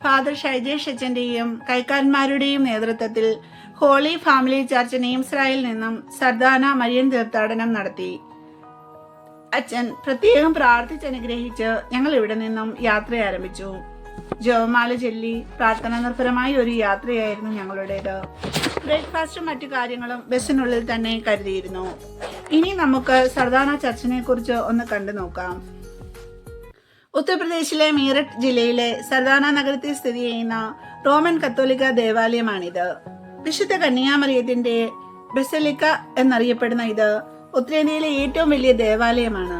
Father Shyjesh അച്ചന്റെയും കൈക്കാരന്മാരുടെയും നേതൃത്വത്തിൽ holy family church നെയിംസ്രായിൽ നിന്നും സർദാന Marian തീർത്ഥാടനം നടത്തി. അച്ഛൻ പ്രത്യേകം പ്രാർത്ഥിച്ചനുഗ്രഹിച്ച് ഞങ്ങൾ ഇവിടെ നിന്നും യാത്ര ആരംഭിച്ചു. ജോമാല ചൊല്ലി പ്രാർത്ഥന നിർഭരമായ ഒരു യാത്രയായിരുന്നു ഞങ്ങളുടേത്. ബ്രേക്ക്ഫാസ്റ്റും മറ്റു കാര്യങ്ങളും ബസ്സിനുള്ളിൽ തന്നെ കരുതിയിരുന്നു. ഇനി നമുക്ക് സർദാന ചർച്ചിനെ കുറിച്ച് ഒന്ന് കണ്ടു നോക്കാം ഉത്തർപ്രദേശിലെ മീററ്റ് ജില്ലയിലെ സർദാന നഗരത്തിൽ സ്ഥിതി ചെയ്യുന്ന റോമൻ കത്തോലിക്ക ദേവാലയമാണിത്. വിശുദ്ധ കന്യാമറിയത്തിന്റെ ബസലിക്ക എന്നറിയപ്പെടുന്ന ഇത് ഉത്തരേന്ത്യയിലെ ഏറ്റവും വലിയ ദേവാലയമാണ്.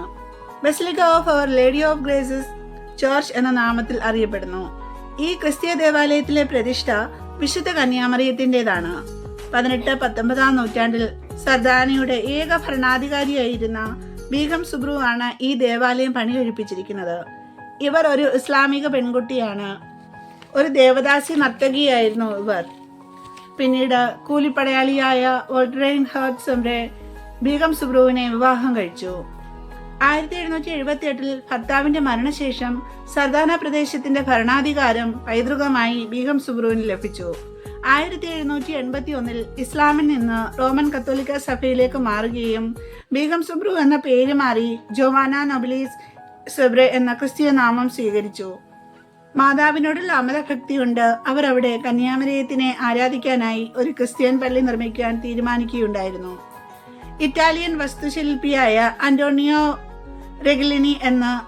Basilica of our lady of graces church എന്ന നാമത്തിൽ അറിയപ്പെടുന്നു. ഈ ക്രിസ്തീയ ദേവാലയത്തിലെ പ്രതിഷ്ഠ വിശുദ്ധ കന്യാമറിയത്തിന്റേതാണ്. പതിനെട്ട് പത്തൊമ്പതാം നൂറ്റാണ്ടിൽ സർദാനയുടെ ഏക ഭരണാധികാരിയായിരുന്ന ബീഗം സുബ്രു ആണ് ഈ ദേവാലയം പണികഴിപ്പിച്ചിരിക്കുന്നത്. ഇവർ ഒരു ഇസ്ലാമിക പെൺകുട്ടിയാണ്. ഒരു ദേവദാസി നർത്തകിയായിരുന്നു ഇവർ. പിന്നീട് കൂലിപ്പടയാളിയായ ഓൾട്രൈൻ ഹേർട്സംറെ ബീഗം സുബ്രുവിനെ വിവാഹം കഴിച്ചു. ആയിരത്തി എഴുന്നൂറ്റി എഴുപത്തി എട്ടിൽ ഭർത്താവിന്റെ മരണശേഷം സർദാന പ്രദേശത്തിന്റെ ഭരണാധികാരം പൈതൃകമായി ബീഗം സുബ്രുവിന് ലഭിച്ചു. ആയിരത്തി എഴുന്നൂറ്റി എൺപത്തി ഒന്നിൽ ഇസ്ലാമിൽ നിന്ന് റോമൻ കത്തോലിക്ക സഭയിലേക്ക് മാറുകയും ബീഗം സുബ്രു എന്ന പേര് മാറി ജോവാന നൊബിലീസ് സെബ്രെ എന്ന ക്രിസ്തീയ നാമം സ്വീകരിച്ചു. മാതാവിനോടുള്ള അമലഭക്തിയുണ്ട് അവർ അവിടെ കന്യാമരയത്തിനെ ആരാധിക്കാനായി ഒരു ക്രിസ്ത്യൻ പള്ളി നിർമ്മിക്കാൻ തീരുമാനിക്കുകയുണ്ടായിരുന്നു. ഇറ്റാലിയൻ വസ്തുശില്പിയായ അന്റോണിയോ റെഗലിനി എന്ന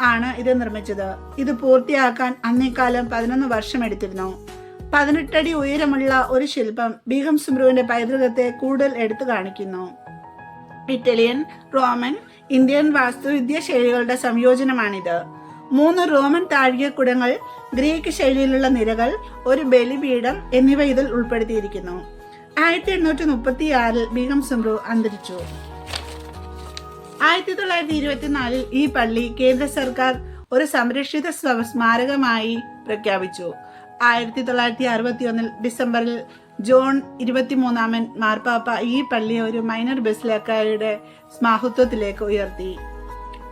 ആണ് ഇത് നിർമ്മിച്ചത്. ഇത് പൂർത്തിയാക്കാൻ അന്നേക്കാലം പതിനൊന്ന് വർഷം എടുത്തിരുന്നു. പതിനെട്ടടി ഉയരമുള്ള ഒരു ശില്പം ബീഗം സുബ്രുവിന്റെ പൈതൃകത്തെ കൂടുതൽ എടുത്തു കാണിക്കുന്നു. ഇറ്റാലിയൻ റോമൻ ഇന്ത്യൻ വാസ്തുവിദ്യ ശൈലികളുടെ സംയോജനമാണിത്. മൂന്ന് റോമൻ താഴികക്കുടങ്ങൾ ഗ്രീക്ക് ശൈലിയിലുള്ള നിരകൾ ഒരു ബലിപീഠം എന്നിവ ഇതിൽ ഉൾപ്പെടുത്തിയിരിക്കുന്നു. ആയിരത്തി എണ്ണൂറ്റി മുപ്പത്തി ആറിൽ ബീഗം സുംറു അന്തരിച്ചു. ആയിരത്തി തൊള്ളായിരത്തി ഇരുപത്തിനാലിൽ ഈ പള്ളി കേന്ദ്ര സർക്കാർ ഒരു സംരക്ഷിത സ്മാരകമായി പ്രഖ്യാപിച്ചു. ആയിരത്തി തൊള്ളായിരത്തി അറുപത്തി ഒന്നിൽ ഡിസംബറിൽ ജോൺ ഇരുപത്തിമൂന്നാമൻ മാർപ്പാപ്പ ഈ പള്ളിയെ ഒരു മൈനർ ബസിലക്കാരുടെ സ്മാഹത്വത്തിലേക്ക് ഉയർത്തി.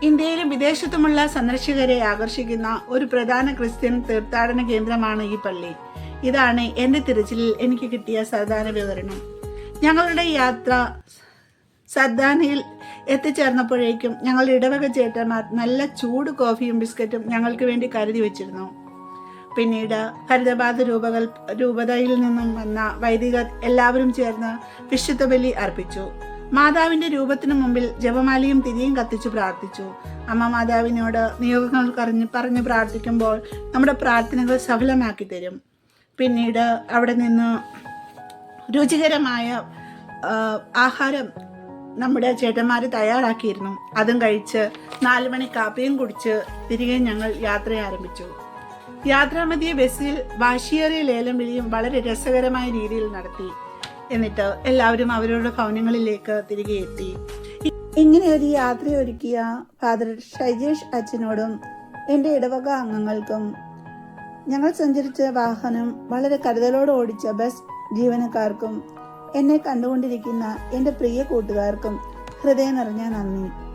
ഇന്ത്യയിലും വിദേശത്തുമുള്ള സന്ദർശകരെ ആകർഷിക്കുന്ന ഒരു പ്രധാന ക്രിസ്ത്യൻ തീർത്ഥാടന കേന്ദ്രമാണ് ഈ പള്ളി. ഇതാണ് എന്റെ തിരച്ചിലിൽ എനിക്ക് കിട്ടിയ സാധാരണ വിവരണം. ഞങ്ങളുടെ യാത്ര സദ്ദാനയിൽ എത്തിച്ചേർന്നപ്പോഴേക്കും ഞങ്ങളുടെ ഇടവക ചേട്ടന്മാർ നല്ല ചൂട് കോഫിയും ബിസ്ക്കറ്റും ഞങ്ങൾക്ക് വേണ്ടി കരുതി വെച്ചിരുന്നു. പിന്നീട് ഹരിതബാദ് രൂപകൾ രൂപതയിൽ നിന്നും വന്ന വൈദികർ എല്ലാവരും ചേർന്ന് വിശുദ്ധ ബലി അർപ്പിച്ചു. മാതാവിന്റെ രൂപത്തിനു മുമ്പിൽ ജപമാലയും തിരിയും കത്തിച്ചു പ്രാർത്ഥിച്ചു. അമ്മ മാതാവിനോട് നിയോഗങ്ങൾ കറിഞ്ഞ് പറഞ്ഞു പ്രാർത്ഥിക്കുമ്പോൾ നമ്മുടെ പ്രാർത്ഥനകൾ സഫലമാക്കി തരും. പിന്നീട് അവിടെ നിന്ന് രുചികരമായ ആഹാരം നമ്മുടെ ചേട്ടന്മാർ തയ്യാറാക്കിയിരുന്നു. അതും കഴിച്ച് നാലുമണി കാപ്പിയും കുടിച്ച് തിരികെ ഞങ്ങൾ യാത്ര ആരംഭിച്ചു യാത്രാമധ്യേ ബസ്സിൽ വാശിയേറിയ ലേലം വിളിയും വളരെ രസകരമായ രീതിയിൽ നടത്തി. എന്നിട്ട് എല്ലാവരും അവരുടെ ഭവനങ്ങളിലേക്ക് തിരികെ എത്തി. ഇങ്ങനെ ഒരു യാത്ര ഒരുക്കിയ ഫാദർ ഷൈജേഷ് അച്ഛനോടും എന്റെ ഇടവക അംഗങ്ങൾക്കും ഞങ്ങൾ സഞ്ചരിച്ച വാഹനം വളരെ കരുതലോടെ ഓടിച്ച ബസ് ജീവനക്കാർക്കും എന്നെ കണ്ടുകൊണ്ടിരിക്കുന്ന എന്റെ പ്രിയ കൂട്ടുകാർക്കും ഹൃദയം നിറഞ്ഞ നന്ദി.